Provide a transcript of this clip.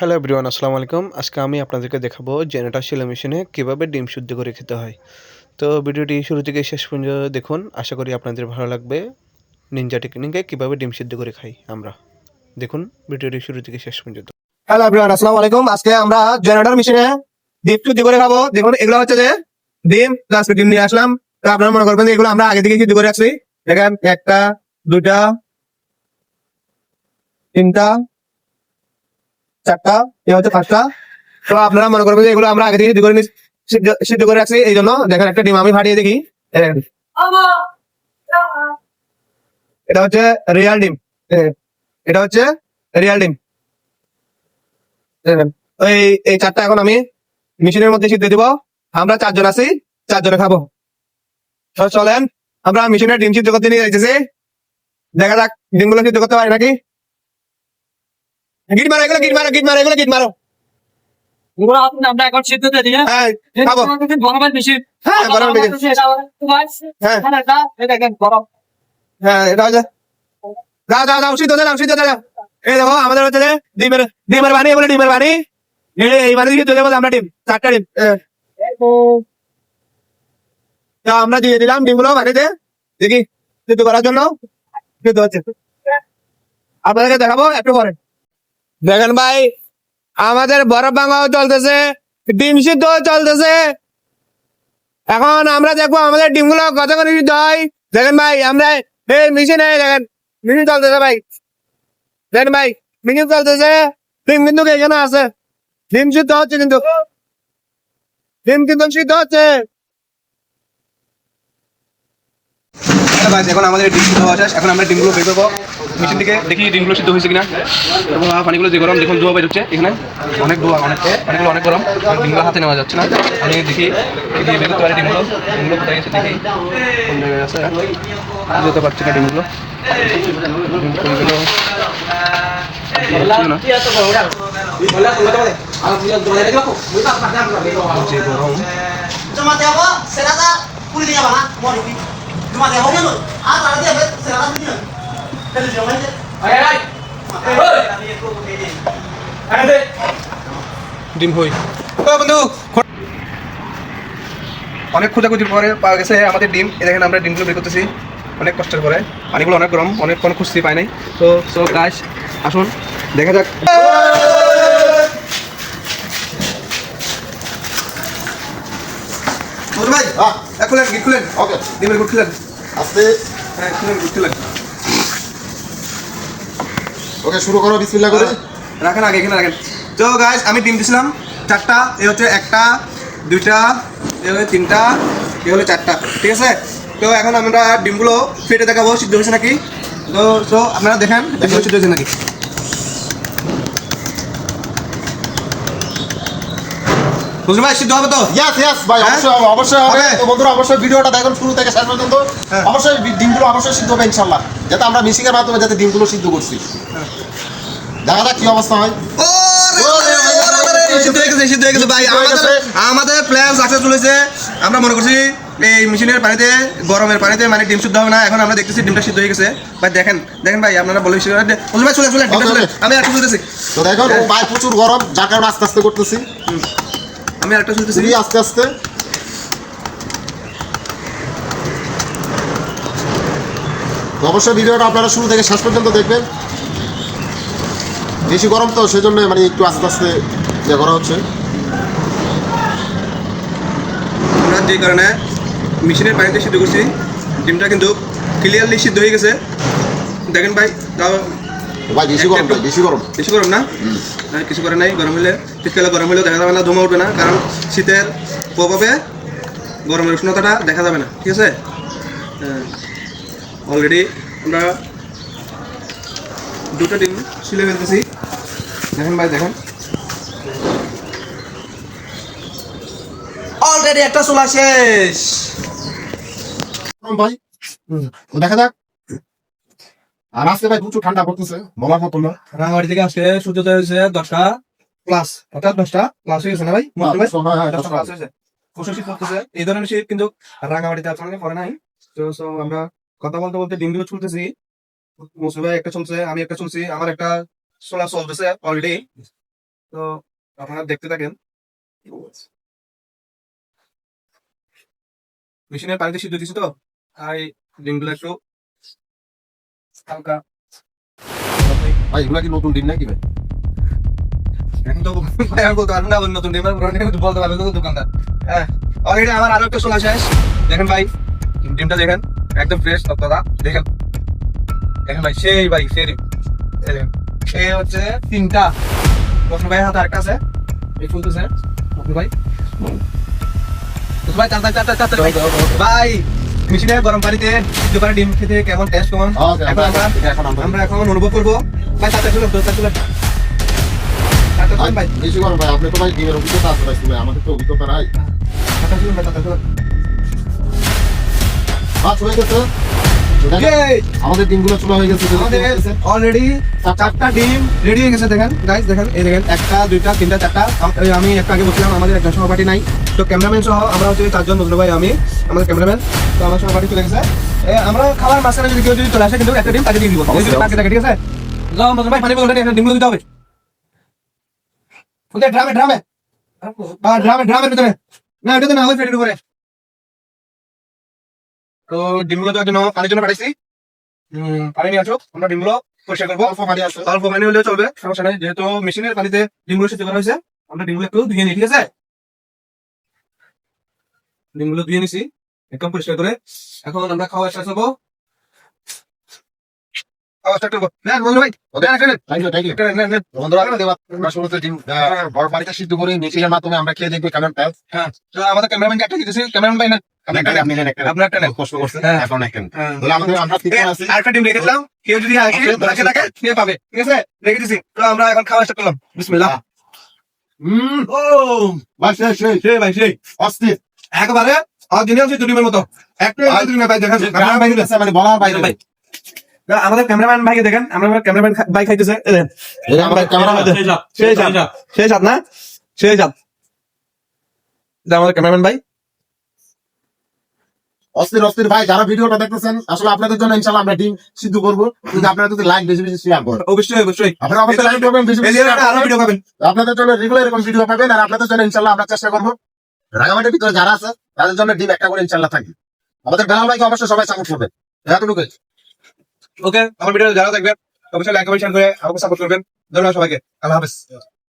Hello everyone আসসালামু আলাইকুম। আজকে আমি আপনাদেরকে দেখাবো জেনারেটর সেলাই মেশিনে কীভাবে ডিম শুদ্ধ করে খেতে হয়। তো ভিডিওটি শুরু থেকে শেষ পর্যন্ত দেখুন। আশা করি আপনাদের ভালো লাগবে। নিনজা টেকনিকে কীভাবে ডিম সিদ্ধ করে খাই আমরা। দেখুন, ভিডিওটি শুরু থেকে শেষ পর্যন্ত। হ্যালো এভরিওয়ান আসসালামু আলাইকুম। আজকে আমরা জেনারেটর মেশিনে ডিম শুদ্ধ করে খাব। দেখুন, এগুলো হচ্ছে যে ডিম আজকে ডিম নিয়ে আসলাম। তো আপনারা মনে করবেন এগুলো আমরা আগে থেকে সিদ্ধ করে রাখছি। দেখেন, একটা দুটা তিনটা চারটা এ হচ্ছে পাঁচটা। তো আপনারা মনে করবেন যে এগুলো আমরা আগে থেকে করে সিদ্ধ- করে রাখছি এই জন্য দেখেন একটা ডিম আমি ফাটিয়ে দেখি। এই এটা হচ্ছে রিয়াল ডিম। এই, এটা হচ্ছে রিয়াল ডিম। ওই এই চারটা এখন আমি মেশিনের মধ্যে সিদ্ধ দিব। আমরা চারজন আছি চারজনে খাব। চলেন আমরা মেশিনের ডিম সিদ্ধ করতে নিয়ে যাইতেছি। দেখা যাক ডিমগুলো সিদ্ধ করতে পারি নাকি? গিট মারো এগুলো গিট মারো গিট মারো এগুলো গিট দিয়ে আমাদের হচ্ছে ডিমের ডিমের বানি বলে ডিমের বানি এই এই বানি সিদ্ধ দেবো আমরা ডিম চারটা ডিম। আমরা দিয়ে দিলাম ডিমগুলো বানিতে দেখি সিদ্ধ করার জন্য সিদ্ধ হচ্ছে। আপনাদেরকে দেখাবো একটু পরে। দেখেন ভাই, আমাদের বরফ ভাঙাও চলতেছে, ডিম সিদ্ধ চলতেছে। এখন আমরা দেখব আমাদের ডিমগুলো কত করে সিদ্ধ হয়। দেখেন ভাই, আমরা এই মেশিনে, দেখেন, মেশিন চলতেছে ভাই। দেখেন ভাই, মেশিন চলতেছে, ডিম কিন্তু এখানে আছে। ডিম সিদ্ধ হচ্ছে কিন্তু। ডিম কিন্তু সিদ্ধ হচ্ছে। ভাই এখন আমাদের ডিম সিদ্ধ হওয়া শেষ। এখন আমরা ডিমগুলো বের করব মেশিন থেকে দেখি ডিমগুলো সিদ্ধ হয়েছে কিনা। এবং পানিগুলো যে গরম দেখুন ধোয়া বের হচ্ছে এখানে। অনেক ধোয়া অনেক পানিগুলো অনেক গরম। ডিমগুলো হাতে নেওয়া যাচ্ছে না। আমি দেখি এগিয়ে বের করতে পারি ডিমগুলো। ডিমগুলো কোথায় গেছে দেখি। কোন জায়গায় আছে? যেতে পারছি না ডিমগুলো। ডিম কই গেল? পাচ্ছি না। যে গরম। ডিম হই। ও বন্ধু অনেক খোঁজাখুঁজির পরে পাওয়া গেছে আমাদের ডিম। এই দেখেন আমরা ডিমগুলো বের করতেছি। অনেক কষ্টের পরে। পানিগুলো অনেক গরম অনেকক্ষণ খুঁজতে পাই নাই। তো সো গাছ আসুন দেখা যাক। ভাই হ্যাঁ এ, খুলেন গিট খুলেন। ওকে ডিমের গুট খুলেন। আস্তে। হ্যাঁ ওকে শুরু করো বিসমিল্লাহ করে। রাখেন আগে এখানে রাখেন। তো গাইস আমি ডিম দিছিলাম চারটা এ হচ্ছে একটা দুইটা এ হলে তিনটা এ হলো চারটা ঠিক আছে? তো এখন আমরা ডিমগুলো ফেটে দেখাবো সিদ্ধ হয়েছে নাকি? তো তো আপনারা দেখেন ডিমগুলো সিদ্ধ হয়েছে নাকি? বুঝলি ভাই সিদ্ধ হবে তো? ইয়েস ইয়েস ভাই হ্যাঁ? অবশ্যই অবশ্যই হবে? তো বন্ধুরা অবশ্যই ভিডিওটা দেখুন শুরু থেকে শেষ পর্যন্ত। হ্যাঁ। অবশ্যই ডিমগুলো অবশ্যই সিদ্ধ হবে ইনশাল্লাহ। যাতে আমরা মিশিং এর মাধ্যমে যাতে ডিমগুলো সিদ্ধ করছি। হ্যাঁ। দেখা যাক কি অবস্থা হয়। সিদ্ধ গেছে সিদ্ধ গেছে ভাই। আমাদের আমাদের প্ল্যান সাকসেসফুল হয়েছে আমরা মনে করছি এই মেশিনের পানিতে গরমের পানিতে মানে ডিম শুদ্ধ হবে না। এখন আমরা দেখতেছি ডিমটা সিদ্ধ হয়ে গেছে। ভাই দেখেন দেখেন ভাই আপনারা বলে ভাই চলে চলে. আমি একটা চলতেছি তো দেখুন ভাই প্রচুর গরম যার কারণে আস্তে আস্তে করতেছি আমি একটা খুবই আস্তে আস্তে। অবশ্যই ভিডিওটা আপনারা শুরু থেকে শেষ পর্যন্ত দেখবেন। বেশি গরম তো সেজন্য মানে একটু আস্তে আস্তে ইয়ে করা হচ্ছে। আমরা যে কারণে মেশিনের পানিতে সিদ্ধ করছি ডিমটা কিন্তু ক্লিয়ারলি সিদ্ধ হয়ে গেছে। দেখেন ভাই তাও ভাই বেশি গরম ভাই বেশি গরম। বেশি গরম না? কিছু করে নাই গরম হলে শীতকালে গরম হলেও দেখা যাবে না ধোঁয়া উঠবে না কারণ শীতের প্রভাবে গরমের উষ্ণতাটা দেখা যাবে না ঠিক আছে? অলরেডি আমরা দুটো ডিম ছিলে ফেলতেছি। দেখেন ভাই দেখেন। অলরেডি একটা চলা শেষ। ভাই দেখা যাক। আর আজকে ভাই প্রচুর ঠান্ডা পড়তেছে বলার মতো না। থেকে আজকে সূর্যোদয় হয়েছে দশটা প্লাস অর্থাৎ দশটা প্লাস হয়ে গেছে না ভাই? দশটা হয়েছে। প্রচুর শীত করতেছে। এই ধরনের শীত কিন্তু রাঙামাটিতে নাই। তো আমরা কথা বলতে বলতে ডিমগুলো মুসুর ভাই একটা চলছে আমি একটা চলছি আমার একটা সোলা চলতেছে অলরেডি তো আপনারা দেখতে থাকেন। মেশিনের পানিতে সিদ্ধ দিছি তো আর ডিমগুলো একটু হালকা। ভাই এগুলা কি নতুন ডিম নাকি ভাই? আমার আরও একটা শেষ। দেখেন ডিমটা দেখেন একদম ফ্রেশ দেখেন। দেখেন সেই ভাই সেই ডিম। হচ্ছে তিনটা। বসুন ভাই হাতে আরেকটা আছে। এই ফুলতেছে। বসুন ভাই ভাই তাড়াতাড়ি তাড়াতাড়ি তাড়াতাড়ি ভাই। ভাই মেশিনে গরম পানিতে দুবার ডিম খেতে কেমন টেস্ট কেমন এখন আমরা এখন আমরা আমরা এখন অনুভব করব। ভাই তাতে চলো তাতে ভাই। বেশি গরম ভাই আপনি তো ভাই ডিমের অভিজ্ঞতা আছে ভাই শুনে। আমাদের তো অভিজ্ঞতা নাই। চলুন ভাই চলুন হয়ে গেছে Yay! আমাদের ডিমগুলো চুলা হয়ে গেছে আমাদের অলরেডি চারটা ডিম রেডি হয়ে গেছে দেখেন। গাইস দেখেন এই দেখেন একটা দুইটা তিনটা চারটা। আমি একটু আগে বলছিলাম আমাদের একজন সহপাঠী নাই। তো ক্যামেরাম্যান সহ আমরা হচ্ছে চারজন বন্ধু ভাই আমি আমাদের ক্যামেরাম্যান তো আমার সহপাঠী চলে গেছে। আমরা খাবার মাঝখানে যদি কেউ যদি চলে আসে কিন্তু একটা ডিম তাকে দিয়ে দিব। ঠিক আছে? যাও বন্ধু ভাই পানি বলতে একটা ডিমগুলো দিতে হবে। ড্রামে ড্রামে। ড্রামে ড্রামের ভিতরে। না তো না ওই ফেটের উপরে। তো ডিমগুলো তো একজন পানির জন্য পাঠাইছি। পানি নিয়ে আসো আমরা ডিমগুলো পরিষ্কার করব। অল্প পানি আছে। অল্প পানি হলেও চলবে সমস্যা নেই। যেহেতু মেশিনের পানিতে ডিমগুলো সিদ্ধ করা হয়েছে আমরা ডিমগুলো একটু ধুয়ে নিই ঠিক আছে? ডিমগুলো ধুয়ে নিছি একদম পরিষ্কার করে। এখন আমরা খাওয়া হ্যাঁ তো আমাদের ক্যামেরাম্যানকে একটা দিতেছি। ক্যামেরাম্যান ভাই না হ্যাঁ। হ্যাঁ। তাহলে আমাদের আমরা ঠিক আছি। আরেকটা ডিম রেখে দিলাম। কেউ যদি থাকে পাবে। ঠিক আছে? রেখে দিছি। তো আমরা এখন খাওয়া স্টার্ট করলাম। বিসমিল্লাহ। হুম। ও ভাই সেই সেই সেই ভাই সেই। অস্থির। একেবারে দুটিমের মতো। একটা ভাই। মানে বলার বাইরে ভাই। আমাদের ক্যামেরাম্যান ভাইকে দেখেন। আমরা ক্যামেরাম্যান ভাই খাইতেছে। সেই না? সেই আমাদের ক্যামেরাম্যান ভাই। অস্থির অস্থির ভাই যারা ভিডিওটা দেখতেছেন আসলে আপনাদের জন্য ইনশাআল্লাহ আমরা ডিম সিদ্ধ করব। কিন্তু আপনারা যদি লাইক বেশি বেশি শেয়ার করেন। অবশ্যই অবশ্যই। আপনারা অবশ্যই লাইক করবেন বেশি বেশি ভিডিও পাবেন। আপনাদের জন্য রেগুলার এরকম ভিডিও পাবেন আর আপনাদের জন্য ইনশাল্লাহ আমরা চেষ্টা করব। রাগামাটির ভিতরে যারা আছে তাদের জন্য ডিম একটা করে ইনশাল্লাহ থাকবে আমাদের বেলাল ভাইকে অবশ্যই সবাই সাপোর্ট করবে এতটুকুই। ওকে আমার ভিডিও যারা দেখবেন অবশ্যই লাইক কমেন্ট শেয়ার করে আমাকে সাপোর্ট করবেন। ধন্যবাদ সবাইকে। আল্লাহ হাফেজ।